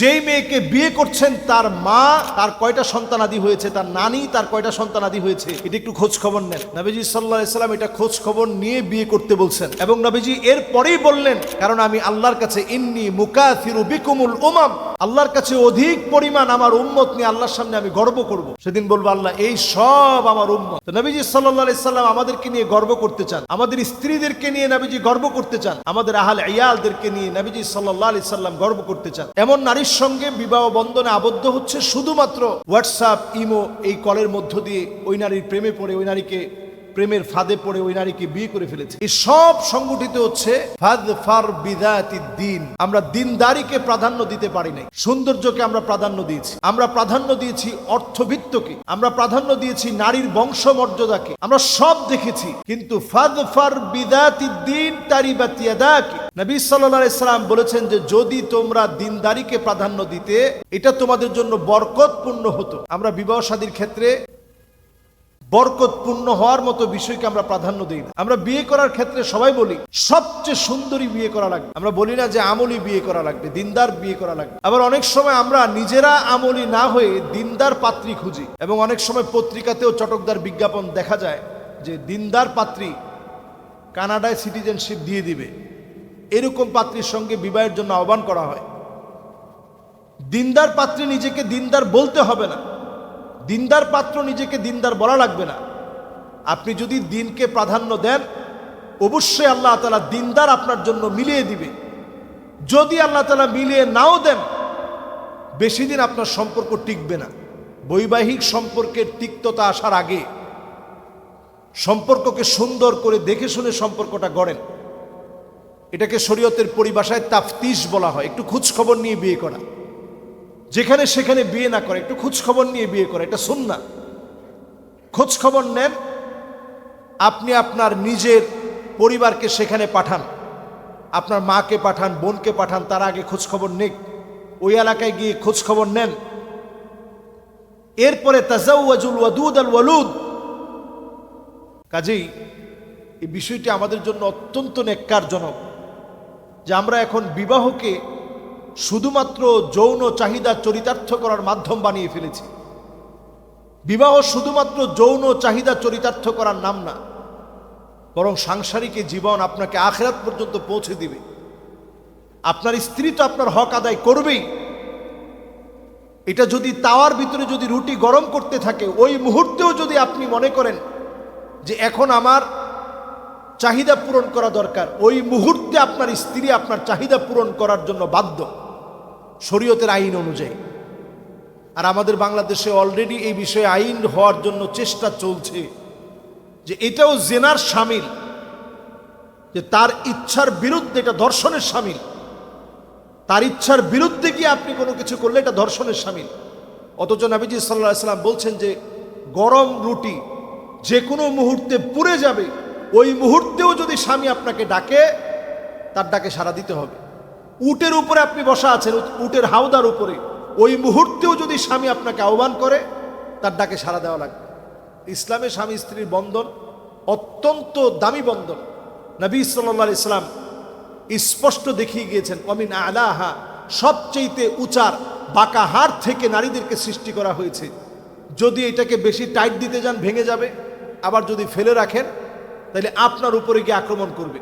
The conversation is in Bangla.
যেই মেয়েকে বিয়ে করছেন, তার মা, তার কয়টা সন্তান আদি হয়েছে, তার নানি, তার কয়টা সন্তান আদি হয়েছে, এটা একটু খোঁজ খবর নেন। নবীজি সাল্লাহ ইসলাম এটা খোঁজ খবর নিয়ে বিয়ে করতে বলছেন। এবং নবীজি এর পরেই বললেন, কারণ আমি আল্লাহর কাছে, ইন্নি মুকাথিরু বিকুমুল উমাম। আল্লাহর কাছে অধিক পরিমাণ আমার উম্মত নিয়ে আল্লাহর সামনে আমি গর্ব করব। সেদিন বলব, আল্লাহ, এই সব আমার উম্মত। নবীজি সাল্লাহ সাল্লাম আমাদেরকে নিয়ে গর্ব করতে চান। আমাদের স্ত্রীদেরকে নিয়ে নবীজি গর্ব করতে চান। আমাদের আহাল ইয়ালদেরকে নিয়ে নবীজি সাল্লাহ আলি সাল্লাম গর্ব করতে চান। এমন নারীর সঙ্গে বিবাহ বন্ধনে আবদ্ধ হচ্ছে শুধুমাত্র হোয়াটসঅ্যাপ ইমো এই কলের মধ্য দিয়ে ওই নারীর প্রেমে পড়ে, ওই নারীকে প্রেমের ফাঁদে পড়ে ওই নারীকে বিয়ে করে ফেলেছে। এই সব সংগঠিত হচ্ছে ফাদ ফার বিদায়াতি দিন আমরা দিনদারিকে প্রাধান্য দিতে পারি নাই। সৌন্দর্যকে আমরা প্রাধান্য দিয়েছি। আমরা প্রাধান্য দিয়েছি অর্থভিত্তকে আমরা প্রাধান্য দিয়েছি নারীর বংশমর্যাদাকে। আমরা সব দেখেছি। কিন্তু ফাদ ফার বিদায়াতি দিন তারিবাতিয়াদাকে নবী সাল্লাহ সাল্লাম বলেছেন যে, যদি তোমরা দিনদারিকে প্রাধান্য দিতে, এটা তোমাদের জন্য বরকতপূর্ণ হতো। আমরা বিবাহ শাদীর ক্ষেত্রে বরকতপূর্ণ হওয়ার মতো বিষয়কে আমরা প্রাধান্য দিই না। আমরা বিয়ে করার ক্ষেত্রে সবাই বলি, সবচেয়ে সুন্দরী বিয়ে করা লাগবে। আমরা বলি না যে আমলি বিয়ে করা লাগবে, দিনদার বিয়ে করা লাগবে। আবার অনেক সময় আমরা নিজেরা আমলি না হয়ে দিনদার পাত্রী খুঁজি এবং অনেক সময় পত্রিকাতেও চটকদার বিজ্ঞাপন দেখা যায় যে দিনদার পাত্রী কানাডায় সিটিজেনশিপ দিয়ে দিবে। এরকম পাত্রীর সঙ্গে বিবাহের জন্য আহ্বান করা হয়। দিনদার পাত্রী নিজেকে দিনদার বলতে হবে না। দিনদার পাত্র নিজেকে দিনদার বলা লাগবে না। আপনি যদি দিনকে প্রাধান্য দেন, অবশ্যই আল্লাহ তালা দিনদার আপনার জন্য মিলিয়ে দিবে। যদি আল্লাহ তালা মিলিয়ে নাও দেন, বেশি দিন আপনার সম্পর্ক টিকবে না। বৈবাহিক সম্পর্কের তিক্ততা আসার আগে সম্পর্ককে সুন্দর করে দেখে শুনে সম্পর্কটা গড়েন। এটাকে শরীয়তের পরিভাষায় তাফতিস বলা হয়। একটু খোঁজ খবর নিয়ে বিয়ে করা। যেখানে সেখানে বিয়ে না করে, একটু খোঁজ খবর নিয়ে বিয়ে করে, এটা শুন না খোঁজ খবর নেন, আপনি আপনার নিজের পরিবারকে সেখানে পাঠান, আপনার মাকে পাঠান, বোনকে পাঠান, তার আগে খোঁজ খবর নেক। ওই এলাকায় গিয়ে খোঁজ খবর নেন। এরপরে তাজাউজুল ওয়াদুদ আল ওয়ালুদ। কাজেই এই বিষয়টি আমাদের জন্য অত্যন্ত নেককারজনক যে আমরা এখন বিবাহকে শুধুমাত্র যৌন চাহিদা চরিতার্থ করার মাধ্যম বানিয়ে ফেলেছি। বিবাহ শুধুমাত্র যৌন চাহিদা চরিতার্থ করার নাম না, বরং সাংসারিক জীবন আপনাকে আখেরাত পর্যন্ত পৌঁছে দিবে। আপনার স্ত্রী তো আপনার হক আদায় করবেই। এটা যদি তাওয়ার ভিতরে যদি রুটি গরম করতে থাকে, ওই মুহূর্তেও যদি আপনি মনে করেন যে এখন আমার চাহিদা পূরণ করা দরকার। ওই মুহূর্তে আপনার স্ত্রী আপনার চাহিদা পূরণ করার জন্য বাধ্য। শরীয়তের আইন অনুযায়ী। আর আমাদের বাংলাদেশে অলরেডি এই বিষয়ে আইন হওয়ার জন্য চেষ্টা চলছে যে এটাও জেনার সামিল, যে তার ইচ্ছার বিরুদ্ধে এটা ধর্ষণের সামিল। তার ইচ্ছার বিরুদ্ধে গিয়ে আপনি কোনো কিছু করলে এটা ধর্ষণের সামিল। অথচ নাবিজি সাল্লাহ সাল্লাম বলছেন যে গরম রুটি যে কোনো মুহূর্তে পুড়ে যাবে। ওই মুহূর্তেও যদি স্বামী আপনাকে ডাকে, তার ডাকে সাড়া দিতে হবে। উটের উপরে আপনি বসা আছেন, উটের হাওদার উপরে। ওই মুহূর্তেও যদি স্বামী আপনাকে আহ্বান করে, তার ডাকে সাড়া দেওয়া লাগবে। ইসলামে স্বামী স্ত্রীর বন্ধন অত্যন্ত দামি বন্ধন। নবী সাল্লা ইসলাম স্পষ্ট দেখিয়ে গিয়েছেন, অমিন আলাহা সবচেয়েতে উচার, বাঁকা হার থেকে নারীদেরকে সৃষ্টি করা হয়েছে। যদি এটাকে বেশি টাইট দিতে যান, ভেঙে যাবে। আবার যদি ফেলে রাখেন তাহলে আপনার উপরে গিয়ে আক্রমণ করবে।